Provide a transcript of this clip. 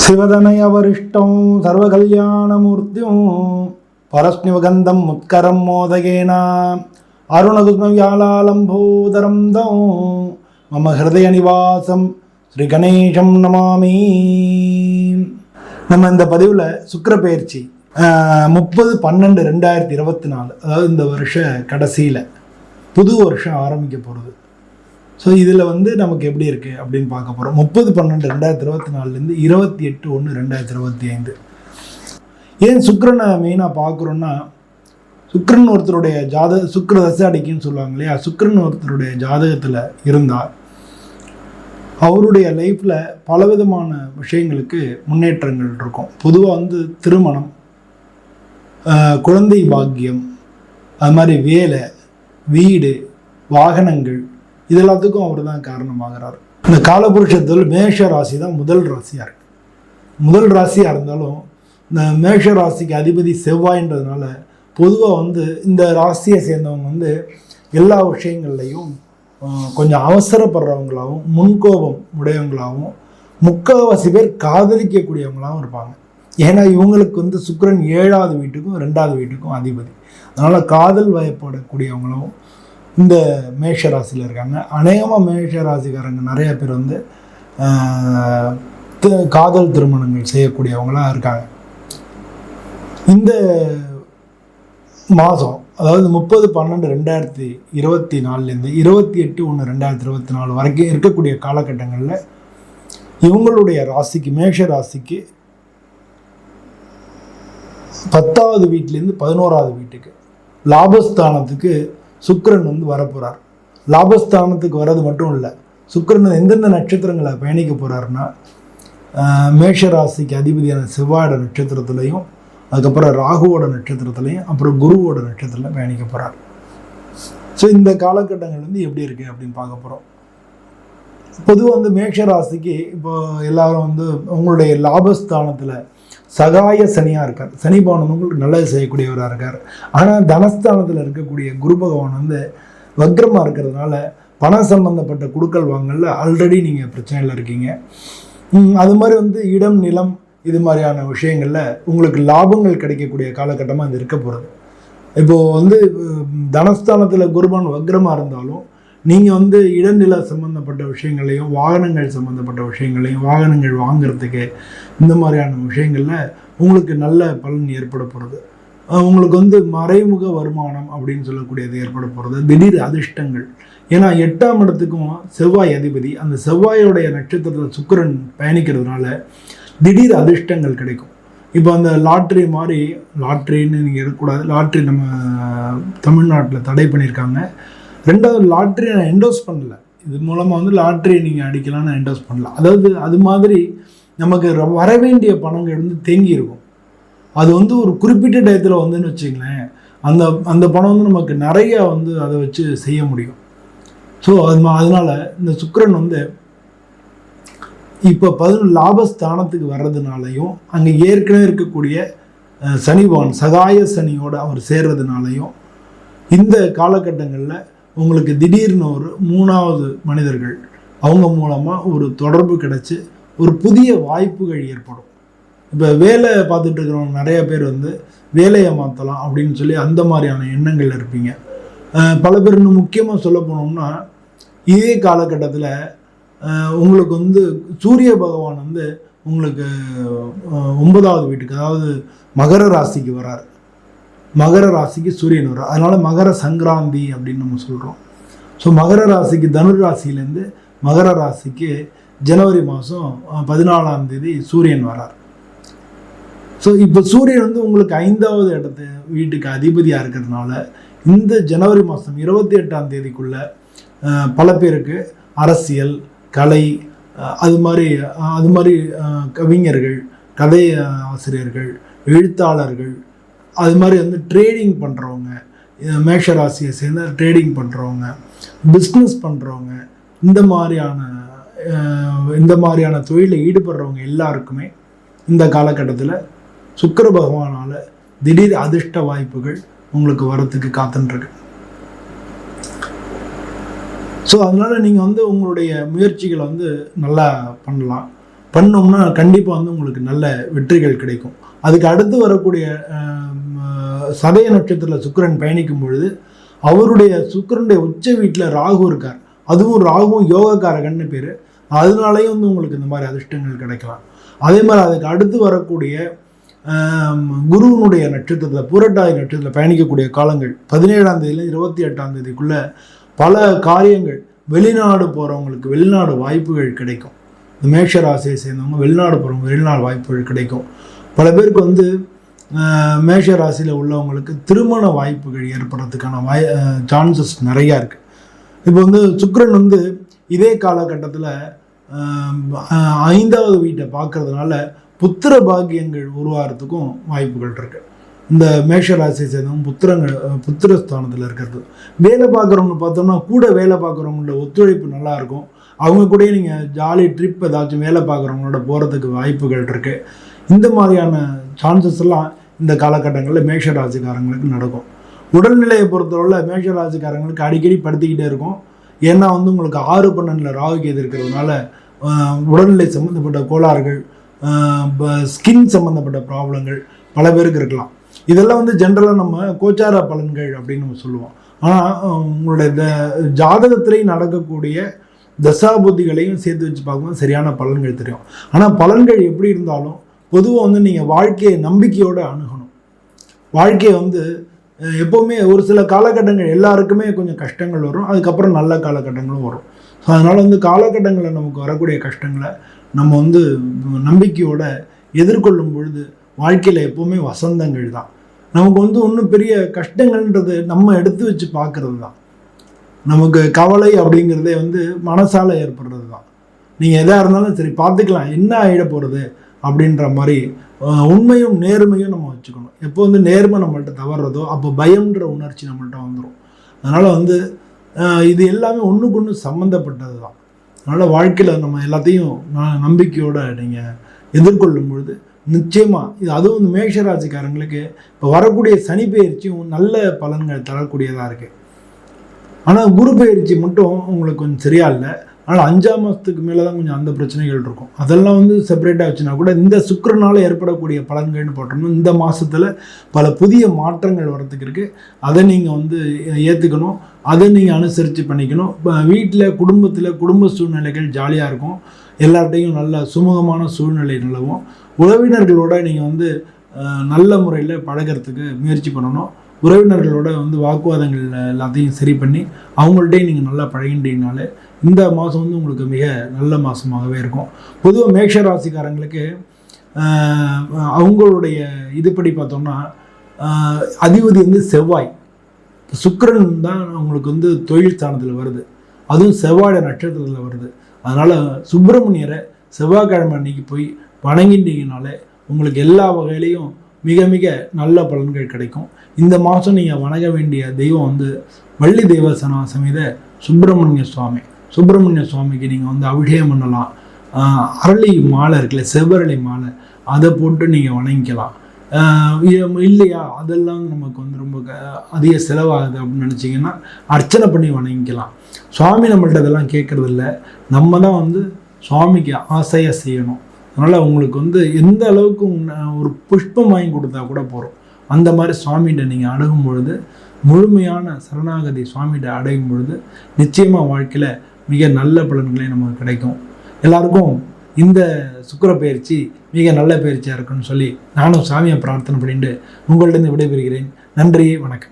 சிவதனய வரிஷ்டம் சர்வகல்யாணமூர்த்தியும் பரஸ்னிவகந்தம் முத்கரம் மோதகேனா. அருணகுஸ்மவியாலாலம் பூதரம் தம் மம ஹிருதய நிவாசம் ஸ்ரீ கணேசம் நமாமி. நம்ம இந்த பதிவில் சுக்கரப்பயிற்சி முப்பது பன்னெண்டு ரெண்டாயிரத்தி இருபத்தி நாலு அதாவது இந்த வருஷ கடைசியில் புது வருஷம் ஆரம்பிக்க போகிறது ஸோ இதில் வந்து நமக்கு எப்படி இருக்குது அப்படின்னு பார்க்க போகிறோம் முப்பது பன்னெண்டு ரெண்டாயிரத்தி இருபத்தி நாலுலேருந்து இருபத்தி எட்டு ஒன்று ரெண்டாயிரத்தி இருபத்தி ஐந்து ஏன் சுக்கரனை மெயினாக பார்க்குறோன்னா சுக்கரன் ஒருத்தருடைய ஜாத சுக்கர தசை அடிக்குன்னு சொல்லுவாங்க இல்லையா? சுக்கரன் ஒருத்தருடைய ஜாதகத்தில் இருந்தால் அவருடைய லைஃப்பில் பலவிதமான விஷயங்களுக்கு முன்னேற்றங்கள் இருக்கும். பொதுவாக வந்து திருமணம் குழந்தை பாக்கியம் அது மாதிரி வேலை வீடு வாகனங்கள் இது எல்லாத்துக்கும் அவர் தான் காரணமாகிறார். இந்த காலபுருஷத்தில் மேஷ ராசி தான் முதல் ராசியாக இருக்கு. முதல் ராசியாக இருந்தாலும் இந்த மேஷ ராசிக்கு அதிபதி செவ்வாய்ன்றதுனால பொதுவாக வந்து இந்த ராசியை சேர்ந்தவங்க வந்து எல்லா விஷயங்கள்லையும் கொஞ்சம் அவசரப்படுறவங்களாகவும் முன்கோபம் உடையவங்களாகவும் முக்கால்வாசி பேர் காதலிக்கக்கூடியவங்களாகவும் இருப்பாங்க. ஏன்னா இவங்களுக்கு வந்து சுக்கரன் ஏழாவது வீட்டுக்கும் ரெண்டாவது வீட்டுக்கும் அதிபதி. அதனால் காதல் வயப்படக்கூடியவங்களும் இந்த மேஷ ராசியில் இருக்காங்க. அநேகமாக மேஷ ராசிக்காரங்க நிறைய பேர் வந்து காதல் திருமணங்கள் செய்யக்கூடியவங்களாக இருக்காங்க. இந்த மாதம் அதாவது முப்பது பன்னெண்டு ரெண்டாயிரத்தி இருபத்தி நாலுலேருந்து இருபத்தி எட்டு ஒன்று ரெண்டாயிரத்தி இருபத்தி நாலு வரைக்கும் இருக்கக்கூடிய காலகட்டங்களில் இவங்களுடைய ராசிக்கு மேஷ ராசிக்கு பத்தாவது வீட்டிலேருந்து பதினோராவது வீட்டுக்கு லாபஸ்தானத்துக்கு சுக்கரன் வந்து வரப்போகிறார் லாபஸ்தானத்துக்கு வர்றது மட்டும் இல்லை சுக்கிரன் எந்தெந்த நட்சத்திரங்களை பயணிக்க போகிறாருன்னா மேஷ ராசிக்கு அதிபதியான செவ்வாயோட நட்சத்திரத்துலையும் அதுக்கப்புறம் ராகுவோட நட்சத்திரத்துலையும் அப்புறம் குருவோட நட்சத்திரத்தில் பயணிக்க போகிறார் ஸோ இந்த காலகட்டங்கள் வந்து எப்படி இருக்குது அப்படின்னு பார்க்க போகிறோம் பொதுவாக வந்து மேஷ ராசிக்கு இப்போ எல்லாரும் வந்து உங்களுடைய லாபஸ்தானத்தில் சகாய சனியாக இருக்கார். சனி பகவான் உங்களுக்கு நல்லது செய்யக்கூடியவராக இருக்கார். ஆனால் தனஸ்தானத்தில் இருக்கக்கூடிய குரு பகவான் வந்து வக்ரமாக இருக்கிறதுனால பணம் சம்பந்தப்பட்ட குடுக்கல் வாங்கல ஆல்ரெடி நீங்கள் பிரச்சனையில் இருக்கீங்க. அது மாதிரி வந்து இடம் நிலம் இது மாதிரியான விஷயங்களில் உங்களுக்கு லாபங்கள் கிடைக்கக்கூடிய காலகட்டமாக இது இருக்க போகிறது இப்போது வந்து தனஸ்தானத்தில் குருபான் வக்ரமாக இருந்தாலும் நீங்கள் வந்து இடநில சம்மந்தப்பட்ட விஷயங்களையும் வாகனங்கள் சம்மந்தப்பட்ட விஷயங்களையும் வாகனங்கள் வாங்கிறதுக்கு இந்த மாதிரியான விஷயங்களில் உங்களுக்கு நல்ல பலன் ஏற்பட போகிறது உங்களுக்கு வந்து மறைமுக வருமானம் அப்படின்னு சொல்லக்கூடியது ஏற்பட போகிறது திடீர் அதிர்ஷ்டங்கள். ஏன்னா எட்டாம் இடத்துக்கும் செவ்வாய் அதிபதி அந்த செவ்வாயோடைய நட்சத்திரத்தில் சுக்கிரன் பயணிக்கிறதுனால திடீர் அதிர்ஷ்டங்கள் கிடைக்கும். இப்போ அந்த லாட்ரி மாதிரி லாட்ரின்னு நீங்கள் இருக்கக்கூடாது லாட்ரி நம்ம தமிழ்நாட்டில் தடை பண்ணியிருக்காங்க. ரெண்டாவது லாட்ரி நான் என்டோஸ் பண்ணல. இது மூலமாக வந்து லாட்ரி நீங்கள் அடிக்கலாம்னு என்டோஸ் பண்ணல. அதாவது அது மாதிரி நமக்கு ர- வர வேண்டிய பணங்கள் வந்து தேங்கி இருக்கும் அது வந்து ஒரு குறிப்பிட்ட டயத்தில் வந்துன்னு வச்சுங்களேன் அந்த அந்த பணம் வந்து நமக்கு நிறைய வந்து அதை வச்சு செய்ய முடியும். ஸோ அது அதனால் அதனால இந்த சுக்கரன் வந்து இப்போ பதினொன்று லாபஸ்தானத்துக்கு வர்றதுனாலையும் அங்கே ஏற்கனவே இருக்கக்கூடிய அஹ், சனி பகவான் சகாய சனியோட அவர் சேர்றதுனாலையும் இந்த காலகட்டங்களில் உங்களுக்கு திடீர்னு ஒரு மூணாவது மனிதர்கள் அவங்க மூலமாக ஒரு தொடர்பு கிடைச்சி ஒரு புதிய வாய்ப்புகள் ஏற்படும். இப்போ வேலை பார்த்துட்டு இருக்கிறவங்க நிறைய பேர் வந்து வேலையை மாற்றலாம் அப்படின்னு சொல்லி அந்த மாதிரியான எண்ணங்கள் இருப்பீங்க. பல பேர் இன்னும் முக்கியமாக சொல்ல போனோம்னா இதே காலகட்டத்தில் உங்களுக்கு வந்து சூரிய பகவான் வந்து உங்களுக்கு ஒன்பதாவது வீட்டுக்கு அதாவது மகர ராசிக்கு வரார். மகர ராசிக்கு சூரியன் வரும் அதனால் மகர சங்கராந்தி அப்படின்னு நம்ம சொல்கிறோம் ஸோ மகர ராசிக்கு தனுர் ராசியிலேருந்து மகர ராசிக்கு ஜனவரி மாதம் பதினாலாம் தேதி சூரியன் வரார் ஸோ இப்போ சூரியன் வந்து உங்களுக்கு ஐந்தாவது இடத்து வீட்டுக்கு அதிபதியாக இருக்கிறதுனால இந்த ஜனவரி மாதம் இருபத்தி எட்டாம் தேதிக்குள்ள பல பேருக்கு அரசியல் கலை அது மாதிரி அது மாதிரி கவிஞர்கள் கதை ஆசிரியர்கள் எழுத்தாளர்கள் அது மாதிரி வந்து ட்ரேடிங் பண்ணுறவங்க மேஷ ராசியை சேர்ந்த ட்ரேடிங் பண்ணுறவங்க பிஸ்னஸ் பண்ணுறவங்க இந்த மாதிரியான இந்த மாதிரியான தொழிலில் ஈடுபடுறவங்க எல்லாருக்குமே இந்த காலகட்டத்தில் சுக்கர பகவானால் திடீர் அதிர்ஷ்ட வாய்ப்புகள் உங்களுக்கு வரத்துக்கு காத்துன்ருக்கு. ஸோ அதனால் நீங்கள் வந்து உங்களுடைய முயற்சிகளை வந்து நல்லா பண்ணலாம். பண்ணோம்னா கண்டிப்பாக வந்து உங்களுக்கு நல்ல வெற்றிகள் கிடைக்கும். அதுக்கு அடுத்து வரக்கூடிய சதய நட்சத்திரத்தில் சுக்கரன் பயணிக்கும் பொழுது அவருடைய சுக்கிரனுடைய உச்ச வீட்டில் ராகு இருக்கார். அதுவும் ராகுவும் யோகக்காரகன்னு பேர். அதனாலேயும் வந்து உங்களுக்கு இந்த மாதிரி அதிர்ஷ்டங்கள் கிடைக்கலாம். அதே மாதிரி அதுக்கு அடுத்து வரக்கூடிய குருவனுடைய நட்சத்திரத்தில் புரட்டாதி நட்சத்திரத்தில் பயணிக்கக்கூடிய காலங்கள் பதினேழாம் தேதியில இருபத்தி எட்டாம் தேதிக்குள்ளே பல காரியங்கள் வெளிநாடு போகிறவங்களுக்கு வெளிநாடு வாய்ப்புகள் கிடைக்கும். இந்த மேஷ ராசியை சேர்ந்தவங்க வெளிநாடு போகிறவங்க வெளிநாடு வாய்ப்புகள் கிடைக்கும். பல பேருக்கு வந்து மேஷ ராசியில் உள்ளவங்களுக்கு திருமண வாய்ப்புகள் ஏற்படுறதுக்கான வாய் சான்சஸ் நிறையா இருக்குது இப்போ வந்து சுக்ரன் வந்து இதே காலகட்டத்தில் ஐந்தாவது வீட்டை பார்க்கறதுனால புத்திர பாக்கியங்கள் உருவாகிறதுக்கும் வாய்ப்புகள் இருக்கு. இந்த மேஷ ராசியை சேர்ந்தவங்க புத்திரங்கள் புத்திரஸ்தானத்தில் இருக்கிறது. வேலை பார்க்குறவங்க பார்த்தோம்னா கூட வேலை பார்க்குறவங்களோட ஒத்துழைப்பு நல்லாயிருக்கும் அவங்க கூடயே நீங்கள் ஜாலி ட்ரிப் ஏதாச்சும் வேலை பார்க்குறவங்களோட போகிறதுக்கு வாய்ப்புகள் இருக்குது இந்த மாதிரியான சான்சஸ் எல்லாம் இந்த காலகட்டங்களில் மேஷ ராசிக்காரங்களுக்கு நடக்கும். உடல்நிலையை பொறுத்தவரை மேஷ ராசிக்காரங்களுக்கு அடிக்கடி படுத்திக்கிட்டே இருக்கும். ஏன்னா வந்து உங்களுக்கு ஆறு பன்னெண்டில் ராகு கேது இருக்கிறதுனால உடல்நிலை சம்மந்தப்பட்ட கோளாறுகள் ஸ்கின் சம்மந்தப்பட்ட ப்ராப்ளங்கள் பல பேருக்கு இருக்கலாம். இதெல்லாம் வந்து ஜென்ரலாக நம்ம கோச்சார பலன்கள் அப்படின்னு நம்ம சொல்லுவோம். ஆனால் உங்களுடைய த ஜாதகத்திலையும் நடக்கக்கூடிய தசாபுத்திகளையும் சேர்த்து வச்சு பார்க்கும்போது சரியான பலன்கள் தெரியும். ஆனால் பலன்கள் எப்படி இருந்தாலும் பொதுவாக வந்து நீங்கள் வாழ்க்கையை நம்பிக்கையோடு அணுகணும். வாழ்க்கையை வந்து எப்போவுமே ஒரு சில காலகட்டங்கள் எல்லாருக்குமே கொஞ்சம் கஷ்டங்கள் வரும். அதுக்கப்புறம் நல்ல காலகட்டங்களும் வரும். ஸோ அதனால் வந்து காலகட்டங்களில் நமக்கு வரக்கூடிய கஷ்டங்களை நம்ம வந்து நம்பிக்கையோட எதிர்கொள்ளும் பொழுது வாழ்க்கையில் எப்போவுமே வசந்தங்கள் தான். நமக்கு வந்து ஒன்றும் பெரிய கஷ்டங்கள்ன்றது நம்ம எடுத்து வச்சு பார்க்குறது தான். நமக்கு கவலை அப்படிங்கிறதே வந்து மனசால் ஏற்படுறது தான். நீங்கள் எதாக இருந்தாலும் சரி பார்த்துக்கலாம். என்ன ஆகிட போகிறது அப்படின்ற மாதிரி உண்மையும் நேர்மையும் நம்ம வச்சுக்கணும். எப்போ வந்து நேர்மை நம்மள்ட்ட தவறுறதோ அப்போ பயம்ன்ற உணர்ச்சி நம்மள்ட்ட வந்துடும் அதனால் வந்து இது எல்லாமே ஒன்றுக்கு ஒன்று சம்மந்தப்பட்டது தான். அதனால் வாழ்க்கையில் நம்ம எல்லாத்தையும் ந- நம்பிக்கையோடு நீங்கள் எதிர்கொள்ளும் பொழுது நிச்சயமாக இது அதுவும் இந்த மேஷராசிக்காரங்களுக்கு இப்போ வரக்கூடிய சனி பயிற்சியும் நல்ல பலன்கள் தரக்கூடியதாக இருக்குது ஆனால் குரு பயிற்சி மட்டும் உங்களுக்கு கொஞ்சம் சரியா இல்லை. ஆனால் அஞ்சாம் மாதத்துக்கு மேலே தான் கொஞ்சம் அந்த பிரச்சனைகள் இருக்கும். அதெல்லாம் வந்து செப்பரேட்டாக வச்சுனா கூட இந்த சுக்கரனால் ஏற்படக்கூடிய பலன்கள்னு போட்டோம்னா இந்த மாதத்தில் பல புதிய மாற்றங்கள் வரத்துக்கு இருக்குது அதை நீங்கள் வந்து ஏற்றுக்கணும் அதை நீங்கள் அனுசரித்து பண்ணிக்கணும். இப்போ வீட்டில் குடும்பத்தில் குடும்ப சூழ்நிலைகள் ஜாலியாக இருக்கும். எல்லார்ட்டையும் நல்ல சுமூகமான சூழ்நிலை நிலவும். உறவினர்களோட நீங்கள் வந்து நல்ல முறையில் பழகிறதுக்கு முயற்சி பண்ணணும். உறவினர்களோட வந்து வாக்குவாதங்கள் எல்லாத்தையும் சரி பண்ணி அவங்கள்ட்டையும் நீங்கள் நல்லா பழகின்றீங்கனாலே இந்த மாதம் வந்து உங்களுக்கு மிக நல்ல மாதமாகவே இருக்கும். பொதுவாக மேஷ ராசிக்காரங்களுக்கு அவங்களுடைய இதுபடி பார்த்தோம்னா அதிபதி வந்து செவ்வாய். சுக்கரன் தான் அவங்களுக்கு வந்து தொழில் ஸ்தானத்தில் வருது. அதுவும் செவ்வாழை நட்சத்திரத்தில் வருது. அதனால் சுப்பிரமணியரை செவ்வாய்க்கிழமை அன்னைக்கு போய் வணங்கிட்டீங்கனாலே உங்களுக்கு எல்லா வகையிலையும் மிக மிக நல்ல பலன்கள் கிடைக்கும். இந்த மாதம் நீங்கள் வணங்க வேண்டிய தெய்வம் வந்து வள்ளி தெய்வசனா சமேத சுப்பிரமணிய சுவாமி. சுப்பிரமணிய சுவாமிக்கு நீங்கள் வந்து அபிஷேகம் பண்ணலாம். அரளி மாலை இருக்குல்ல செவ்வரளி மாலை அதை போட்டு நீங்கள் வணங்கிக்கலாம். இல்லையா? அதெல்லாம் நமக்கு வந்து ரொம்ப க- அதிக செலவாகுது அப்படின்னு நினச்சிங்கன்னா அர்ச்சனை பண்ணி வணங்கிக்கலாம். சுவாமி நம்மள்ட்ட இதெல்லாம் கேட்குறது இல்லை நம்ம தான் வந்து சுவாமிக்கு ஆசையாக செய்யணும். அதனால் உங்களுக்கு வந்து எந்த அளவுக்கு ஒரு புஷ்பம் வாங்கி கொடுத்தா கூட போகிறோம் அந்த மாதிரி சுவாமிகிட்ட நீங்கள் அணுகும் பொழுது முழுமையான சரணாகதி சுவாமிகிட்ட அடையும் பொழுது நிச்சயமாக வாழ்க்கையில் மிக நல்ல பலன்களே நமக்கு கிடைக்கும். எல்லாருக்கும் இந்த சுக்கிர பயிற்சி மிக நல்ல பயிற்சியாக இருக்குன்னு சொல்லி நானும் சாமியை பிரார்த்தனை பண்ணிட்டு உங்கள்கிட்ட விடைபெறுகிறேன். நன்றி வணக்கம்.